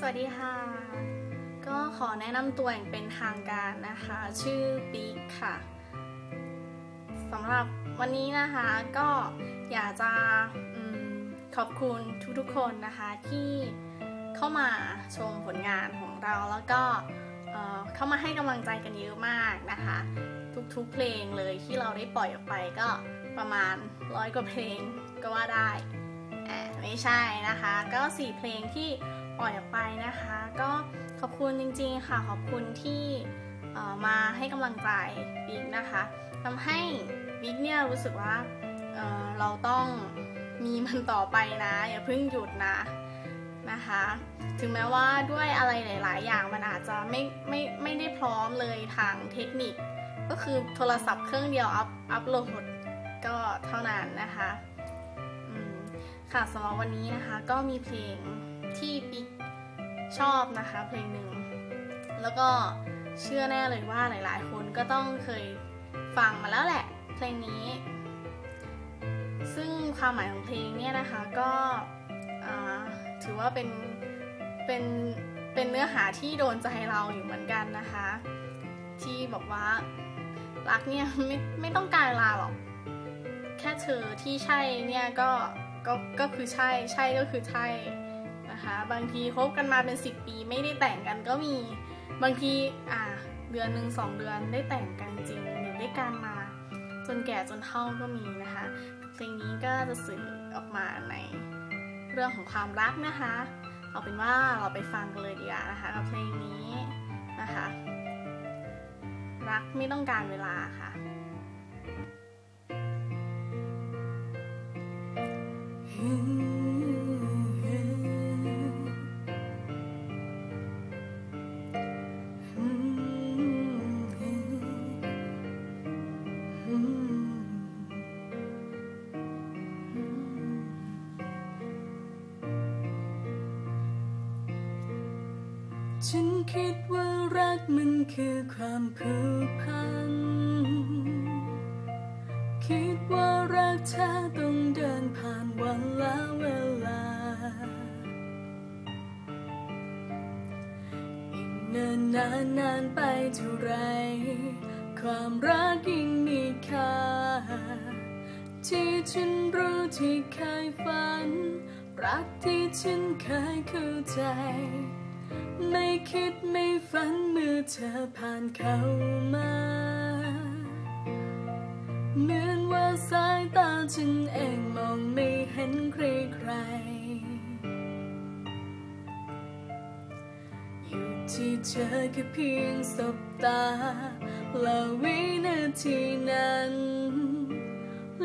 สวัสดีค่ะ ก็ขอแนะนำตัวอย่างเป็นทางการนะคะ ชื่อปิ๊กค่ะสำหรับวันนี้นะคะก็อยากจะอขอบคุณทุกๆคนนะคะที่เข้ามาชมผลงานของเราแล้วก็เข้ามาให้กำลังใจกันเยอะมากนะคะ ทุกๆเพลงเลยที่เราได้ปล่อยออกไปก็ประมาณร้อยกว่าเพลงก็ว่าได้ไม่ใช่นะคะ ก็สี่เพลงที่ ปล่อยออกไปนะคะ ก็ขอบคุณจริงๆค่ะ ขอบคุณที่มาให้กำลังใจบิ๊กนะคะทำให้บิ๊กเนี่ยรู้สึกว่าเเราต้องมีมันต่อไปนะ อย่าเพิ่งหยุดนะนะคะ ถึงแม้ว่าด้วยอะไรหลาย ๆ อย่างมันอาจจะไม่ไม่ไม่ได้พร้อมเลยทางเทคนิค ก็คือโทรศัพท์เครื่องเดียวอัพอัพโหลดก็เท่านั้นนะคะค่ะสำหรับวันนี้นะคะก็มีเพลง ที่ปิ๊กชอบนะคะเพลงหนึ่ง แล้วก็เชื่อแน่เลยว่าหลายๆ คนก็ต้องเคยฟังมาแล้วแหละ เพลงนี้ ซึ่งความหมายของเพลงเนี่ยนะคะก็ถือว่าเป็นเป็นเป็นเนื้อหาที่โดนใจเราอยู่เหมือนกันนะคะ ที่บอกว่ารักเนี่ยไม่ไม่ต้องการเวลาหรอก แค่เธอที่ใช่เนี่ยก็ก็ก็คือใช่ใช่ก็คือใช่ นะคะ บางทีคบกันมาเป็น 10 ปีไม่ได้แต่งกันก็มีบางทีอ่าเดือนหนึ่งสองเดือนได้แต่งกันจริงอยู่ด้วยกันมา จนแก่จนเฒ่าก็มีนะคะเพลงนี้ก็จะสื่อออกมาในเรื่องของความรักนะคะ เอาเป็นว่าเราไปฟังกันเลยดีกว่านะคะกับเพลงนี้นะคะ รักไม่ต้องการเวลาค่ะ ฉันคิดว่ารักมันคือความผูกพัน คิดว่ารักเธอต้องเดินผ่านวันและเวลา อีกนานนานนานไปเท่าไร ความรักยิ่งมีค่า ที่ฉันรู้ที่เคยฝัน รักที่ฉันเคยเข้าใจ ไม่คิดไม่ฝันเมื่อเธอผ่านเข้ามา เหมือนว่าสายตาฉันเองมองไม่เห็นใครใคร อยู่ที่เธอแค่เพียงสบตาและวินาทีนั้น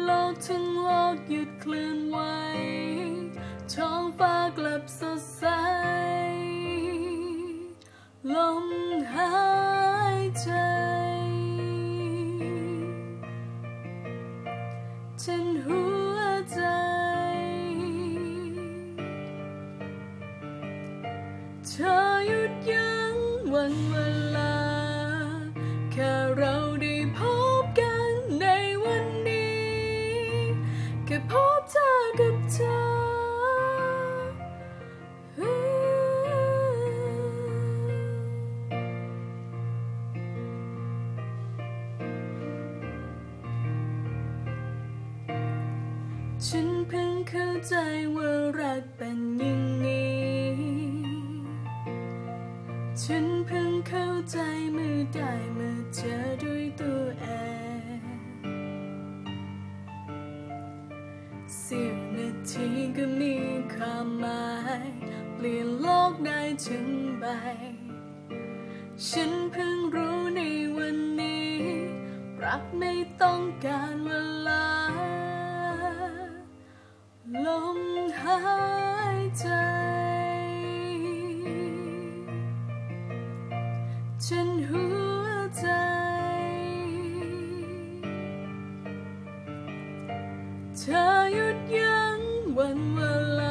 โลกทั้งโลกหยุดเคลื่อนไหวท้องฟ้ากลับสดใส ลมหายใจ ฉันหัวใจ เธอหยุดยั้งวันเวลา แค่เราได้พบกันในวันนี้ แค่พบเธอกับเธอ ฉันเพิ่งเข้าใจว่ารักเป็นอย่างนี้ ฉันเพิ่งเข้าใจเมื่อได้มาเจอด้วยตัวเองเสี้ยวนาทีก็มีความหมาย เปลี่ยนโลกได้ถึงใบ ฉันเพิ่งรู้ในวันนี้ รักไม่ต้องการเวลา ลมหายใจ ฉันหัวใจ เธอหยุดยั้งวันเวลา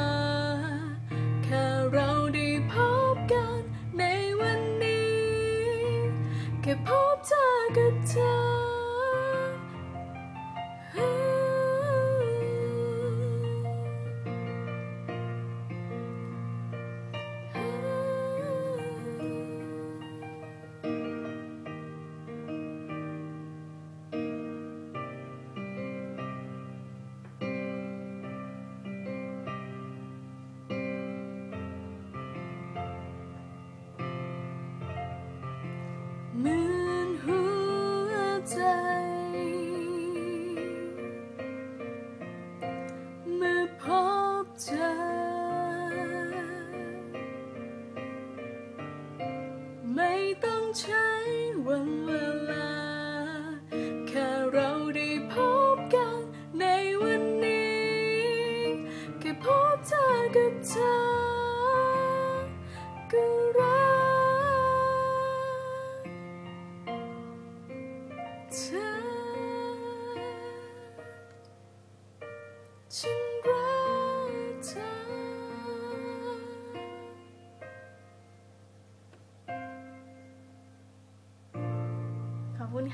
ใช้วั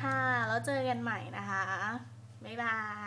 ค่ะ แล้วเจอกันใหม่นะคะ บ๊ายบาย